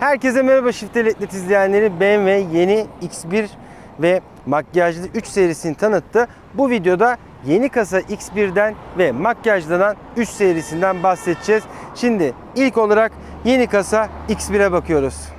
Herkese merhaba Shift Eletnet izleyenleri. BMW yeni X1 ve makyajlı 3 serisini tanıttı. Bu videoda yeni kasa X1'den ve makyajlanan 3 serisinden bahsedeceğiz. Şimdi ilk olarak yeni kasa X1'e bakıyoruz.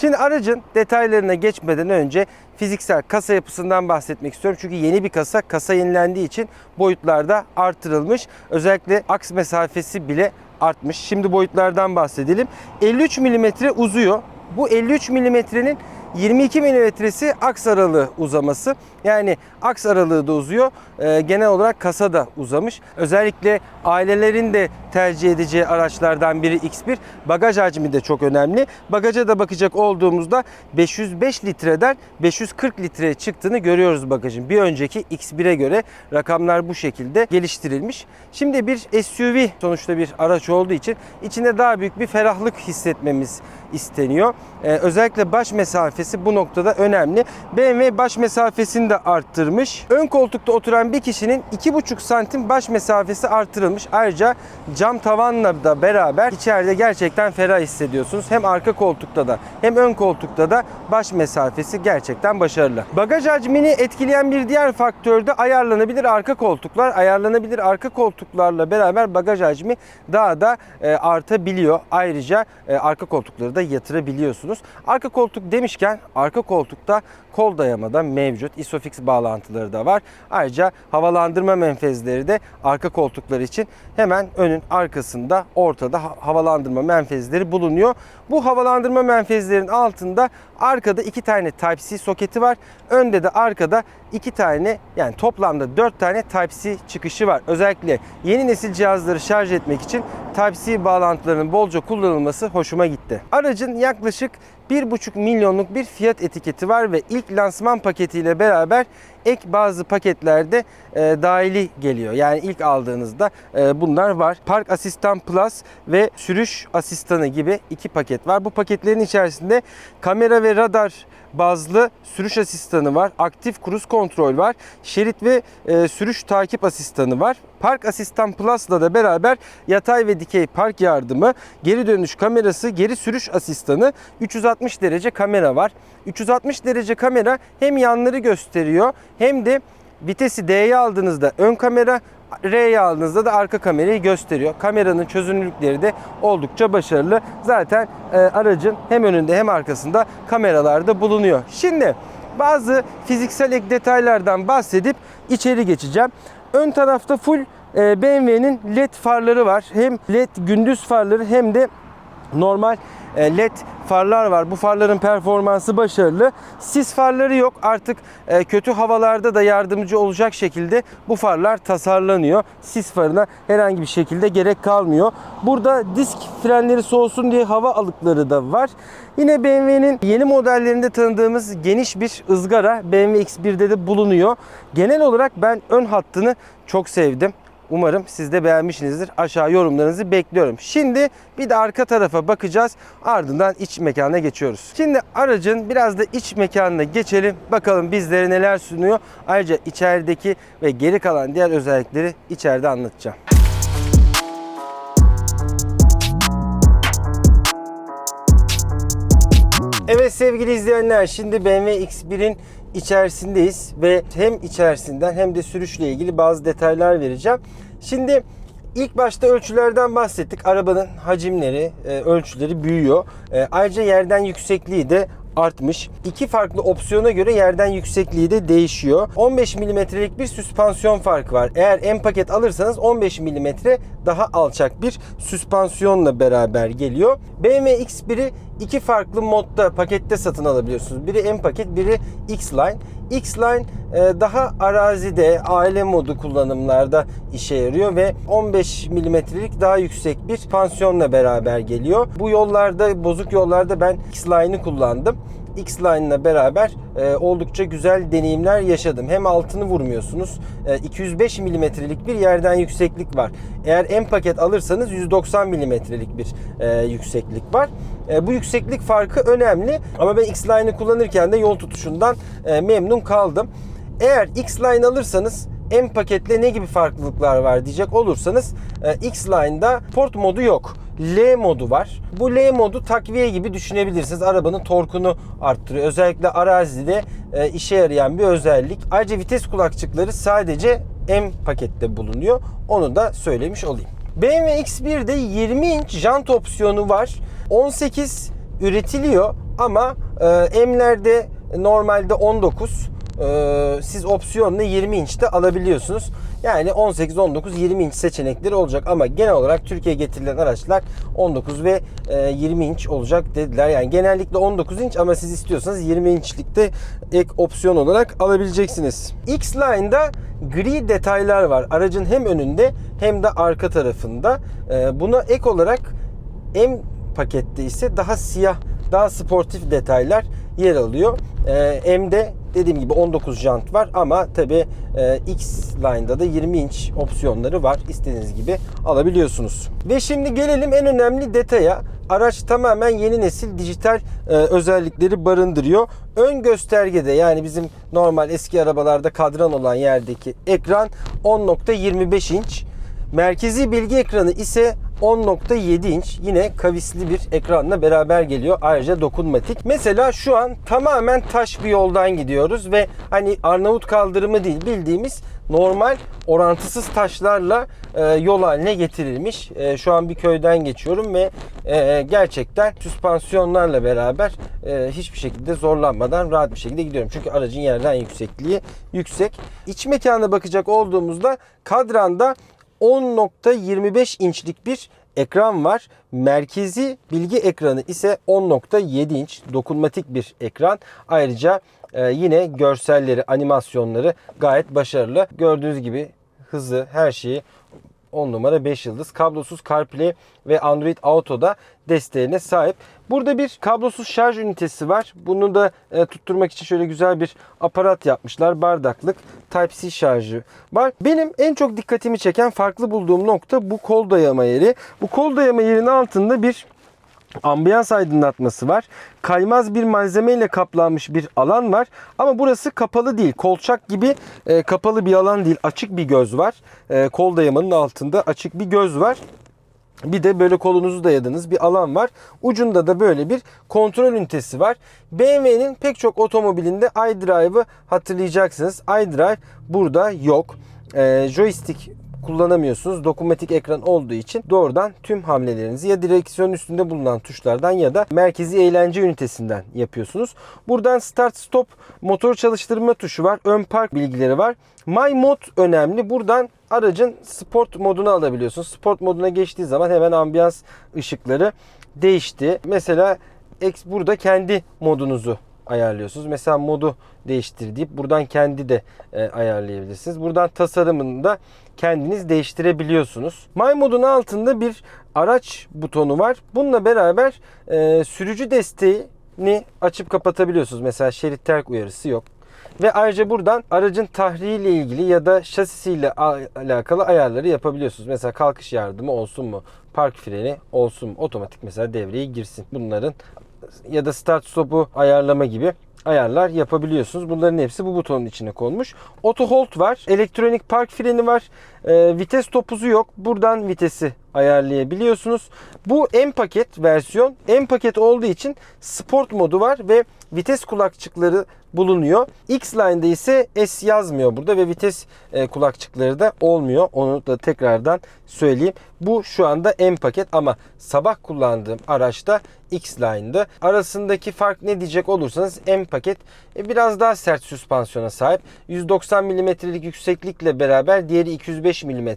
Şimdi aracın detaylarına geçmeden önce fiziksel kasa yapısından bahsetmek istiyorum. Çünkü yeni bir kasa, kasa yenilendiği için boyutlarda artırılmış. Özellikle aks mesafesi bile artmış. Şimdi boyutlardan bahsedelim. 53 mm uzuyor. Bu 53 mm'nin 22 milimetresi aks aralığı uzaması. Yani aks aralığı da uzuyor. Ee, genel olarak kasa da uzamış. Özellikle ailelerin de tercih edeceği araçlardan biri X1. Bagaj hacmi de çok önemli. Bagaja da bakacak olduğumuzda 505 litreden 540 litreye çıktığını görüyoruz bagajın. Bir önceki X1'e göre rakamlar bu şekilde geliştirilmiş. Şimdi bir SUV sonuçta bir araç olduğu için içinde daha büyük bir ferahlık hissetmemiz isteniyor. Ee, özellikle baş mesafesi bu noktada önemli. BMW baş mesafesini de arttırmış. Ön koltukta oturan bir kişinin 2,5 santim baş mesafesi artırılmış. Ayrıca cam tavanla da beraber içeride gerçekten ferah hissediyorsunuz. Hem arka koltukta da hem ön koltukta da baş mesafesi gerçekten başarılı. Bagaj hacmini etkileyen bir diğer faktör de ayarlanabilir arka koltuklar. Ayarlanabilir arka koltuklarla beraber bagaj hacmi daha da e, artabiliyor. Ayrıca e, arka koltukları da yatırabiliyorsunuz. Arka koltuk demişken arka koltukta kol dayama da mevcut. Isofix bağlantıları da var. Ayrıca havalandırma menfezleri de arka koltuklar için hemen önün arkasında ortada ha- havalandırma menfezleri bulunuyor. Bu havalandırma menfezlerin altında arkada iki tane Type-C soketi var. Önde de arkada iki tane yani toplamda dört tane Type-C çıkışı var. Özellikle yeni nesil cihazları şarj etmek için Type-C bağlantılarının bolca kullanılması hoşuma gitti. Aracın yaklaşık 1,5 milyonluk bir fiyat etiketi var ve ilk lansman paketiyle beraber ek bazı paketlerde e, dahili geliyor. Yani ilk aldığınızda e, bunlar var. Park Asistan Plus ve Sürüş Asistanı gibi iki paket var. Bu paketlerin içerisinde kamera ve radar bazlı sürüş asistanı var. Aktif kruz kontrol var. Şerit ve e, sürüş takip asistanı var. Park Asistan Plus'la da beraber yatay ve dikey park yardımı, geri dönüş kamerası, geri sürüş asistanı, 360 derece kamera var. 360 derece kamera hem yanları gösteriyor hem de vitesi D'ye aldığınızda ön kamera, R'ye aldığınızda da arka kamerayı gösteriyor. Kameranın çözünürlükleri de oldukça başarılı. Zaten e, aracın hem önünde hem arkasında kameralar da bulunuyor. Şimdi bazı fiziksel ek detaylardan bahsedip içeri geçeceğim. Ön tarafta full e, BMW'nin LED farları var. Hem LED gündüz farları hem de normal LED farlar var. Bu farların performansı başarılı. Sis farları yok. Artık e, kötü havalarda da yardımcı olacak şekilde bu farlar tasarlanıyor. Sis farına herhangi bir şekilde gerek kalmıyor. Burada disk frenleri soğusun diye hava alıkları da var. Yine BMW'nin yeni modellerinde tanıdığımız geniş bir ızgara BMW X1'de de bulunuyor. Genel olarak ben ön hattını çok sevdim. Umarım siz de beğenmişsinizdir. Aşağı yorumlarınızı bekliyorum. Şimdi bir de arka tarafa bakacağız. Ardından iç mekana geçiyoruz. Şimdi aracın biraz da iç mekanına geçelim. Bakalım bizlere neler sunuyor. Ayrıca içerideki ve geri kalan diğer özellikleri içeride anlatacağım. Evet sevgili izleyenler şimdi BMW X1'in içerisindeyiz ve hem içerisinden hem de sürüşle ilgili bazı detaylar vereceğim. Şimdi ilk başta ölçülerden bahsettik. Arabanın hacimleri, e, ölçüleri büyüyor. E, Ayrıca yerden yüksekliği de artmış. İki farklı opsiyona göre yerden yüksekliği de değişiyor. 15 milimetrelik bir süspansiyon farkı var. Eğer M paket alırsanız 15 milimetre daha alçak bir süspansiyonla beraber geliyor. BMW X1'i iki farklı modda pakette satın alabiliyorsunuz. Biri M paket, biri X-Line. X-Line e, daha arazide, aile modu kullanımlarda işe yarıyor ve 15 milimetrelik daha yüksek bir pansiyonla beraber geliyor. Bu yollarda, bozuk yollarda ben X-Line'ı kullandım. X-Line'la beraber e, oldukça güzel deneyimler yaşadım. Hem altını vurmuyorsunuz. E, 205 milimetrelik bir yerden yükseklik var. Eğer M paket alırsanız 190 milimetrelik bir e, yükseklik var. E, bu yükseklik farkı önemli ama ben X-Line'ı kullanırken de yol tutuşundan e, memnun kaldım. Eğer X-Line alırsanız M paketle ne gibi farklılıklar var diyecek olursanız e, X-Line'da Sport modu yok. L modu var. Bu L modu takviye gibi düşünebilirsiniz. Arabanın torkunu arttırıyor. Özellikle arazide e, işe yarayan bir özellik. Ayrıca vites kulakçıkları sadece M pakette bulunuyor. Onu da söylemiş olayım. BMW X1'de 20 inç jant opsiyonu var. 18 üretiliyor ama e, M'lerde normalde 19 ee, siz opsiyonla 20 inçte alabiliyorsunuz. Yani 18, 19, 20 inç seçenekleri olacak ama genel olarak Türkiye getirilen araçlar 19 ve e, 20 inç olacak dediler. Yani genellikle 19 inç ama siz istiyorsanız 20 inçlikte ek opsiyon olarak alabileceksiniz. X-Line'da gri detaylar var. Aracın hem önünde hem de arka tarafında. Ee, buna ek olarak M pakette ise daha siyah, daha sportif detaylar yer alıyor. Ee, M'de dediğim gibi 19 jant var ama tabi e, X line'da da 20 inç opsiyonları var. İstediğiniz gibi alabiliyorsunuz. Ve şimdi gelelim en önemli detaya. Araç tamamen yeni nesil dijital e, özellikleri barındırıyor. Ön göstergede yani bizim normal eski arabalarda kadran olan yerdeki ekran 10.25 inç. Merkezi bilgi ekranı ise 10.7 inç yine kavisli bir ekranla beraber geliyor. Ayrıca dokunmatik. Mesela şu an tamamen taş bir yoldan gidiyoruz ve hani Arnavut kaldırımı değil bildiğimiz normal orantısız taşlarla e, yol haline getirilmiş. E, şu an bir köyden geçiyorum ve e, gerçekten süspansiyonlarla beraber e, hiçbir şekilde zorlanmadan rahat bir şekilde gidiyorum. Çünkü aracın yerden yüksekliği yüksek. İç mekana bakacak olduğumuzda kadranda 10.25 inçlik bir ekran var. Merkezi bilgi ekranı ise 10.7 inç dokunmatik bir ekran. Ayrıca e, yine görselleri, animasyonları gayet başarılı. Gördüğünüz gibi hızı, her şeyi 10 numara 5 yıldız. Kablosuz CarPlay ve Android Auto'da desteğine sahip. Burada bir kablosuz şarj ünitesi var. Bunu da e, tutturmak için şöyle güzel bir aparat yapmışlar. Bardaklık Type-C şarjı var. Benim en çok dikkatimi çeken farklı bulduğum nokta bu kol dayama yeri. Bu kol dayama yerinin altında bir ambiyans aydınlatması var. Kaymaz bir malzemeyle kaplanmış bir alan var. Ama burası kapalı değil. Kolçak gibi e, kapalı bir alan değil. Açık bir göz var. E, kol dayamanın altında açık bir göz var. Bir de böyle kolunuzu dayadığınız bir alan var. Ucunda da böyle bir kontrol ünitesi var. BMW'nin pek çok otomobilinde iDrive'ı hatırlayacaksınız. iDrive burada yok. E, joystick kullanamıyorsunuz. Dokunmatik ekran olduğu için doğrudan tüm hamlelerinizi ya direksiyon üstünde bulunan tuşlardan ya da merkezi eğlence ünitesinden yapıyorsunuz. Buradan start stop motor çalıştırma tuşu var. Ön park bilgileri var. My Mod önemli. Buradan aracın sport modunu alabiliyorsunuz. Sport moduna geçtiği zaman hemen ambiyans ışıkları değişti. Mesela burada kendi modunuzu ayarlıyorsunuz. Mesela modu değiştir deyip buradan kendi de e, ayarlayabilirsiniz. Buradan tasarımını da kendiniz değiştirebiliyorsunuz. My modun altında bir araç butonu var. Bununla beraber e, sürücü desteğini açıp kapatabiliyorsunuz. Mesela şerit terk uyarısı yok. Ve ayrıca buradan aracın tahriyle ilgili ya da şasisiyle alakalı ayarları yapabiliyorsunuz. Mesela kalkış yardımı olsun mu? Park freni olsun mu? Otomatik mesela devreye girsin. Bunların ya da start stop'u ayarlama gibi ayarlar yapabiliyorsunuz. Bunların hepsi bu butonun içine konmuş. Auto hold var. Elektronik park freni var. E, vites topuzu yok. Buradan vitesi ayarlayabiliyorsunuz. Bu M paket versiyon. M paket olduğu için sport modu var ve vites kulakçıkları bulunuyor. X-Line'da ise S yazmıyor burada ve vites e, kulakçıkları da olmuyor. Onu da tekrardan söyleyeyim. Bu şu anda M paket ama sabah kullandığım araçta X-Line'dı. Arasındaki fark ne diyecek olursanız M paket e, biraz daha sert süspansiyona sahip. 190 mm'lik yükseklikle beraber diğeri 205 mm.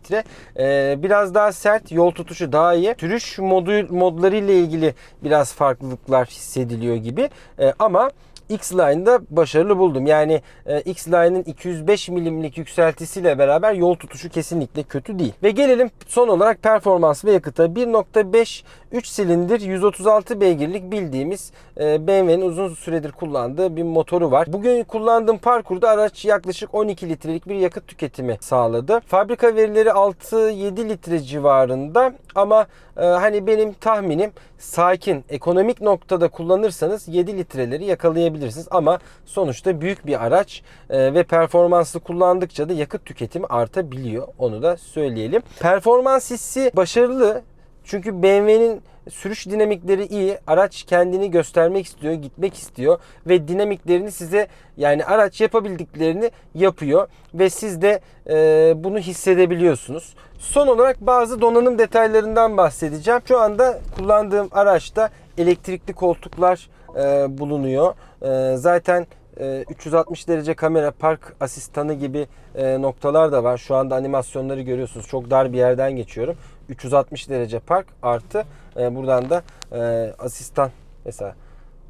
E, biraz daha sert, yol tutuşu daha iyi. Sürüş modu modları ile ilgili biraz farklılıklar hissediliyor gibi. E, ama X-Line'da başarılı buldum. Yani e, X-Line'ın 205 milimlik yükseltisiyle beraber yol tutuşu kesinlikle kötü değil. Ve gelelim son olarak performans ve yakıta. 1.5 3 silindir 136 beygirlik bildiğimiz e, BMW'nin uzun süredir kullandığı bir motoru var. Bugün kullandığım parkurda araç yaklaşık 12 litrelik bir yakıt tüketimi sağladı. Fabrika verileri 6-7 litre civarında ama e, hani benim tahminim sakin, ekonomik noktada kullanırsanız 7 litreleri yakalayabilirsiniz. Ama sonuçta büyük bir araç e, ve performanslı kullandıkça da yakıt tüketimi artabiliyor. Onu da söyleyelim. Performans hissi başarılı. Çünkü BMW'nin sürüş dinamikleri iyi. Araç kendini göstermek istiyor, gitmek istiyor ve dinamiklerini size yani araç yapabildiklerini yapıyor ve siz de e, bunu hissedebiliyorsunuz. Son olarak bazı donanım detaylarından bahsedeceğim. Şu anda kullandığım araçta elektrikli koltuklar e, bulunuyor. E, zaten e, 360 derece kamera, park asistanı gibi e, noktalar da var. Şu anda animasyonları görüyorsunuz. Çok dar bir yerden geçiyorum. 360 derece park artı e, buradan da e, asistan mesela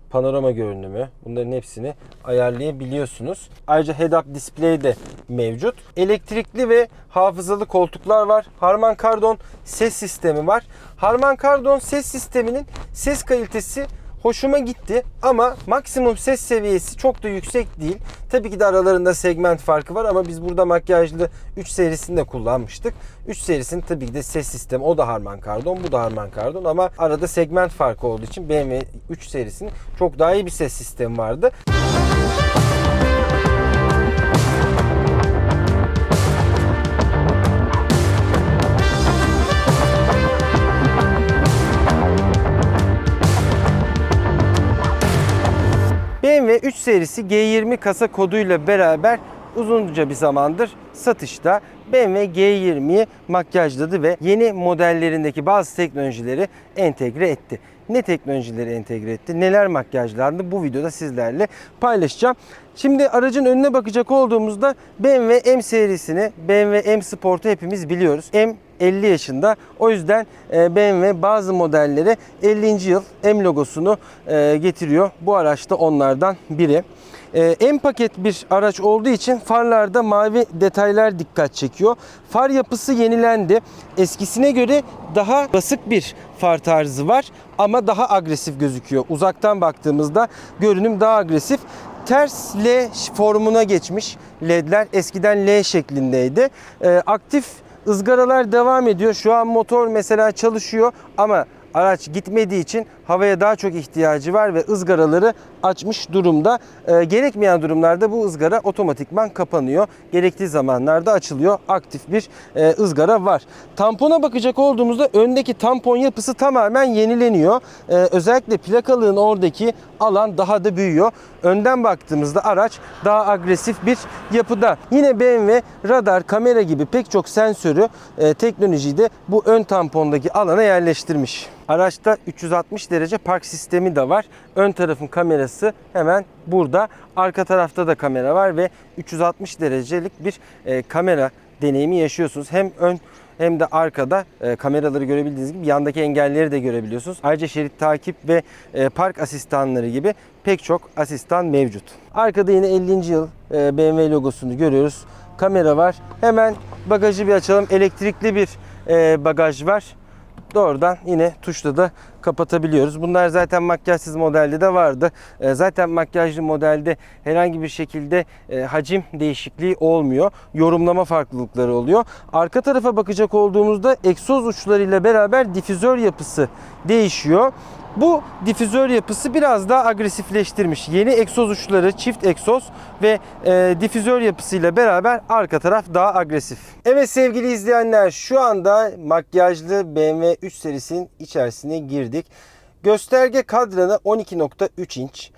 panorama görünümü bunların hepsini ayarlayabiliyorsunuz. Ayrıca head-up display de mevcut. Elektrikli ve hafızalı koltuklar var. Harman Kardon ses sistemi var. Harman Kardon ses sisteminin ses kalitesi hoşuma gitti ama maksimum ses seviyesi çok da yüksek değil. Tabii ki de aralarında segment farkı var ama biz burada makyajlı 3 serisini de kullanmıştık. 3 serisinin tabii ki de ses sistemi o da Harman Kardon bu da Harman Kardon ama arada segment farkı olduğu için BMW 3 serisinin çok daha iyi bir ses sistemi vardı. BMW 3 serisi G20 kasa koduyla beraber uzunca bir zamandır satışta. BMW G20'yi makyajladı ve yeni modellerindeki bazı teknolojileri entegre etti. Ne teknolojileri entegre etti, neler makyajlandı bu videoda sizlerle paylaşacağım. Şimdi aracın önüne bakacak olduğumuzda BMW M serisini, BMW M Sport'u hepimiz biliyoruz. M 50 yaşında. O yüzden e, BMW bazı modellere 50. yıl M logosunu e, getiriyor. Bu araç da onlardan biri. E, M paket bir araç olduğu için farlarda mavi detaylar dikkat çekiyor. Far yapısı yenilendi. Eskisine göre daha basık bir far tarzı var ama daha agresif gözüküyor. Uzaktan baktığımızda görünüm daha agresif ters L formuna geçmiş ledler. Eskiden L şeklindeydi. Ee, aktif ızgaralar devam ediyor. Şu an motor mesela çalışıyor ama araç gitmediği için havaya daha çok ihtiyacı var ve ızgaraları açmış durumda. Ee, gerekmeyen durumlarda bu ızgara otomatikman kapanıyor. Gerektiği zamanlarda açılıyor. Aktif bir e, ızgara var. Tampona bakacak olduğumuzda öndeki tampon yapısı tamamen yenileniyor. Ee, özellikle plakalığın oradaki alan daha da büyüyor. Önden baktığımızda araç daha agresif bir yapıda. Yine BMW radar, kamera gibi pek çok sensörü, e, teknolojiyi de bu ön tampondaki alana yerleştirmiş. Araçta 360 derece park sistemi de var. Ön tarafın kamerası hemen burada. Arka tarafta da kamera var ve 360 derecelik bir e, kamera deneyimi yaşıyorsunuz. Hem ön hem de arkada e, kameraları görebildiğiniz gibi yandaki engelleri de görebiliyorsunuz. Ayrıca şerit takip ve e, park asistanları gibi pek çok asistan mevcut. Arkada yine 50. yıl e, BMW logosunu görüyoruz. Kamera var. Hemen bagajı bir açalım. Elektrikli bir e, bagaj var doğrudan yine tuşla da kapatabiliyoruz. Bunlar zaten makyajsız modelde de vardı. E, Zaten makyajlı modelde herhangi bir şekilde e, hacim değişikliği olmuyor. Yorumlama farklılıkları oluyor. Arka tarafa bakacak olduğumuzda egzoz uçlarıyla beraber difüzör yapısı değişiyor. Bu difüzör yapısı biraz daha agresifleştirmiş. Yeni egzoz uçları, çift egzoz ve e, difüzör yapısıyla beraber arka taraf daha agresif. Evet sevgili izleyenler şu anda makyajlı BMW 3 serisinin içerisine girdik. Gösterge kadranı 12.3 inç.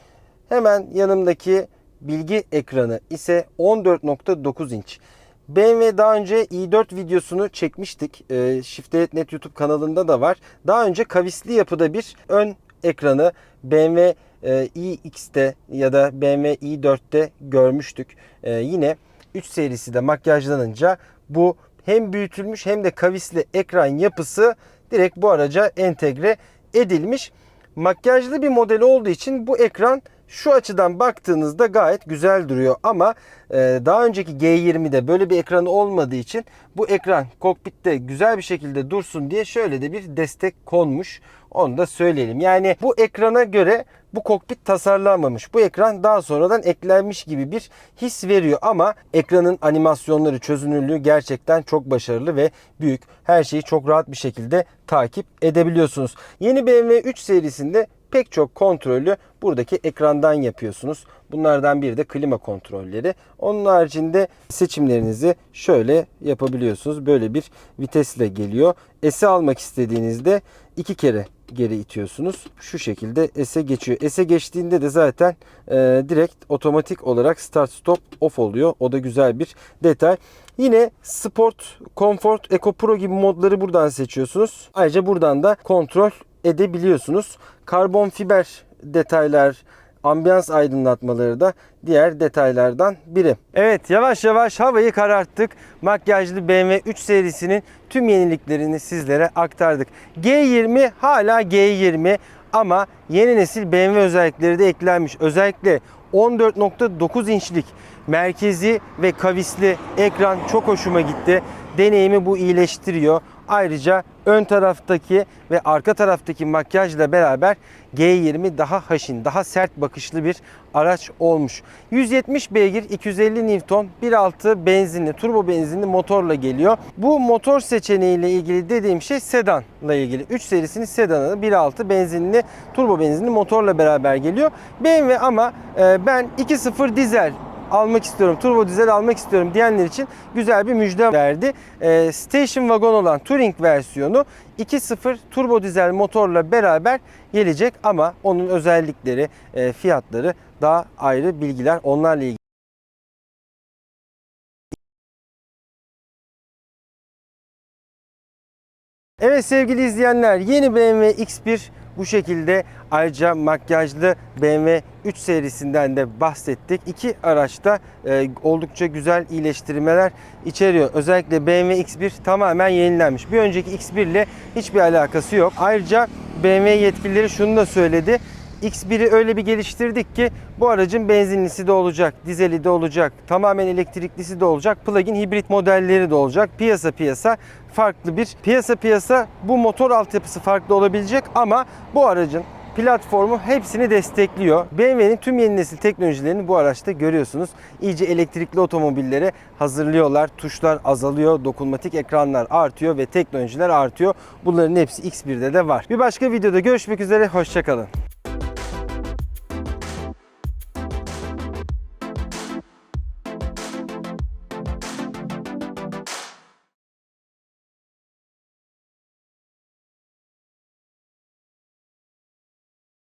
Hemen yanımdaki bilgi ekranı ise 14.9 inç. BMW daha önce i4 videosunu çekmiştik. E, Shift.net YouTube kanalında da var. Daha önce kavisli yapıda bir ön ekranı BMW e, iX'te ya da BMW i4'te görmüştük. E, yine 3 serisi de makyajlanınca bu hem büyütülmüş hem de kavisli ekran yapısı direkt bu araca entegre edilmiş. Makyajlı bir model olduğu için bu ekran şu açıdan baktığınızda gayet güzel duruyor ama e, daha önceki G20'de böyle bir ekranı olmadığı için bu ekran kokpitte güzel bir şekilde dursun diye şöyle de bir destek konmuş. Onu da söyleyelim. Yani bu ekrana göre bu kokpit tasarlanmamış. Bu ekran daha sonradan eklenmiş gibi bir his veriyor ama ekranın animasyonları, çözünürlüğü gerçekten çok başarılı ve büyük. Her şeyi çok rahat bir şekilde takip edebiliyorsunuz. Yeni BMW 3 serisinde pek çok kontrolü buradaki ekrandan yapıyorsunuz. Bunlardan biri de klima kontrolleri. Onun haricinde seçimlerinizi şöyle yapabiliyorsunuz. Böyle bir vitesle geliyor. S'i almak istediğinizde iki kere geri itiyorsunuz. Şu şekilde S'e geçiyor. S'e geçtiğinde de zaten e, direkt otomatik olarak start stop off oluyor. O da güzel bir detay. Yine Sport, Comfort, Eco Pro gibi modları buradan seçiyorsunuz. Ayrıca buradan da kontrol edebiliyorsunuz. Karbon fiber detaylar, ambiyans aydınlatmaları da diğer detaylardan biri. Evet yavaş yavaş havayı kararttık. Makyajlı BMW 3 serisinin tüm yeniliklerini sizlere aktardık. G20 hala G20 ama yeni nesil BMW özellikleri de eklenmiş. Özellikle 14.9 inçlik merkezi ve kavisli ekran çok hoşuma gitti. Deneyimi bu iyileştiriyor. Ayrıca ön taraftaki ve arka taraftaki makyajla beraber G20 daha haşin, daha sert bakışlı bir araç olmuş. 170 beygir, 250 Nm, 1.6 benzinli, turbo benzinli motorla geliyor. Bu motor seçeneğiyle ilgili dediğim şey sedanla ilgili. 3 serisinin sedanı 1.6 benzinli, turbo benzinli motorla beraber geliyor. BMW ama e, ben 2.0 dizel almak istiyorum, turbo dizel almak istiyorum diyenler için güzel bir müjde verdi. Ee, station wagon olan Touring versiyonu 2.0 turbo dizel motorla beraber gelecek ama onun özellikleri, e, fiyatları daha ayrı bilgiler onlarla ilgili. Evet sevgili izleyenler yeni BMW X1 bu şekilde ayrıca makyajlı BMW 3 serisinden de bahsettik. İki araçta e, oldukça güzel iyileştirmeler içeriyor. Özellikle BMW X1 tamamen yenilenmiş. Bir önceki X1 ile hiçbir alakası yok. Ayrıca BMW yetkilileri şunu da söyledi. X1'i öyle bir geliştirdik ki bu aracın benzinlisi de olacak, dizeli de olacak, tamamen elektriklisi de olacak, plug-in hibrit modelleri de olacak. Piyasa piyasa farklı bir piyasa piyasa bu motor altyapısı farklı olabilecek ama bu aracın platformu hepsini destekliyor. BMW'nin tüm yeni nesil teknolojilerini bu araçta görüyorsunuz. İyice elektrikli otomobillere hazırlıyorlar. Tuşlar azalıyor, dokunmatik ekranlar artıyor ve teknolojiler artıyor. Bunların hepsi X1'de de var. Bir başka videoda görüşmek üzere, hoşçakalın.